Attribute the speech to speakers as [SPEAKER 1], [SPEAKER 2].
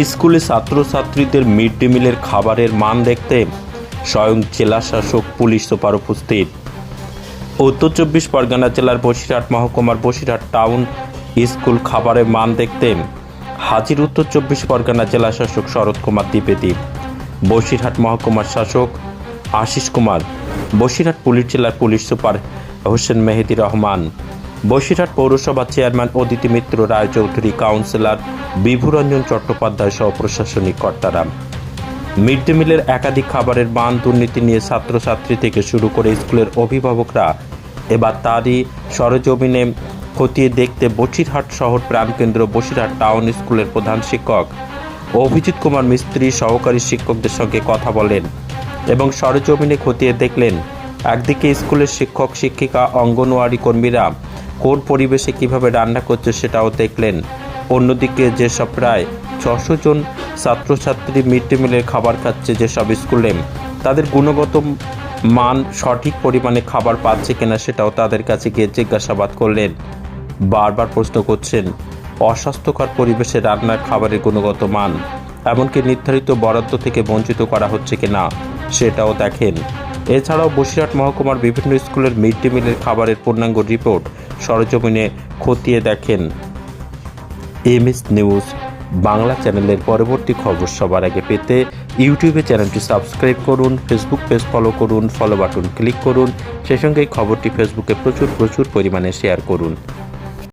[SPEAKER 1] স্কুলে ছাত্রছাত্রীদের mid day মিলের খাবারের মান দেখতে স্বয়ং জেলা শাসক পুলিশ সুপার উপস্থিত। উত্তর চব্বিশ পরগনা জেলার বসিরহাট মহকুমার বসিরহাট টাউন স্কুল খাবারের মান দেখতে হাজির উত্তর চব্বিশ পরগনা জেলা শাসক শরৎ কুমার দ্বিবেদী, বসিরহাট মহকুমার শাসক আশিস কুমার, বসিরহাট পুলিশ জেলার পুলিশ সুপার হোসেন মেহেদি রহমান। বসিরহাট পৌরসভা চেয়ারম্যান অদিতি মিত্র রায়চৌধুরী কাউন্সিলর বিভুরঞ্জন চট্টোপাধ্যায় সহ প্রশাসনিক কর্তারা। মিড ডে মিলের একাধিক খাবারের মান দুর্নীতি নিয়ে ছাত্রছাত্রী থেকে শুরু করে স্কুলের অভিভাবকরা এবার তারই সরজমিনে খতিয়ে দেখতে বসিরহাট শহর প্রাণকেন্দ্র বসিরহাট টাউন স্কুলের প্রধান শিক্ষক অভিজিৎ কুমার মিস্ত্রি সহকারী শিক্ষকদের সঙ্গে কথা বলেন এবং সরজমিনে খতিয়ে দেখলেন একদিকে স্কুলের শিক্ষক, শিক্ষিকা, অঙ্গনওয়াড়ি কর্মীরা কোন পরিবেশে কীভাবে রান্না করছে সেটাও দেখলেন। অন্যদিকে যেসব প্রায় ছশো জন ছাত্রছাত্রী মিড ডে মিলের খাবার খাচ্ছে যেসব স্কুলে, তাদের গুণগত মান সঠিক পরিমাণে খাবার পাচ্ছে কিনা সেটাও তাদের কাছে গিয়ে জিজ্ঞাসাবাদ করলেন। বারবার প্রশ্ন করছেন, অস্বাস্থ্যকর পরিবেশে রান্নার খাবারের গুণগত মান এমনকি নির্ধারিত বরাদ্দ থেকে বঞ্চিত করা হচ্ছে কিনা সেটাও দেখেন। এছাড়াও বসিরহাট মহকুমার বিভিন্ন স্কুলের মিড ডে মিলের খাবারের পূর্ণাঙ্গ রিপোর্ট সরজমিনে খতিয়ে দেখেন। এমএস নিউজ, বাংলা চ্যানেলের পরবর্তী খবর সবার আগে পেতে ইউটিউবে চ্যানেলটি সাবস্ক্রাইব করুন, ফেসবুক পেজ ফলো করুন ফলো বাটন ক্লিক করুন, সেই সঙ্গে খবরটি ফেসবুকে প্রচুর প্রচুর পরিমাণে শেয়ার করুন।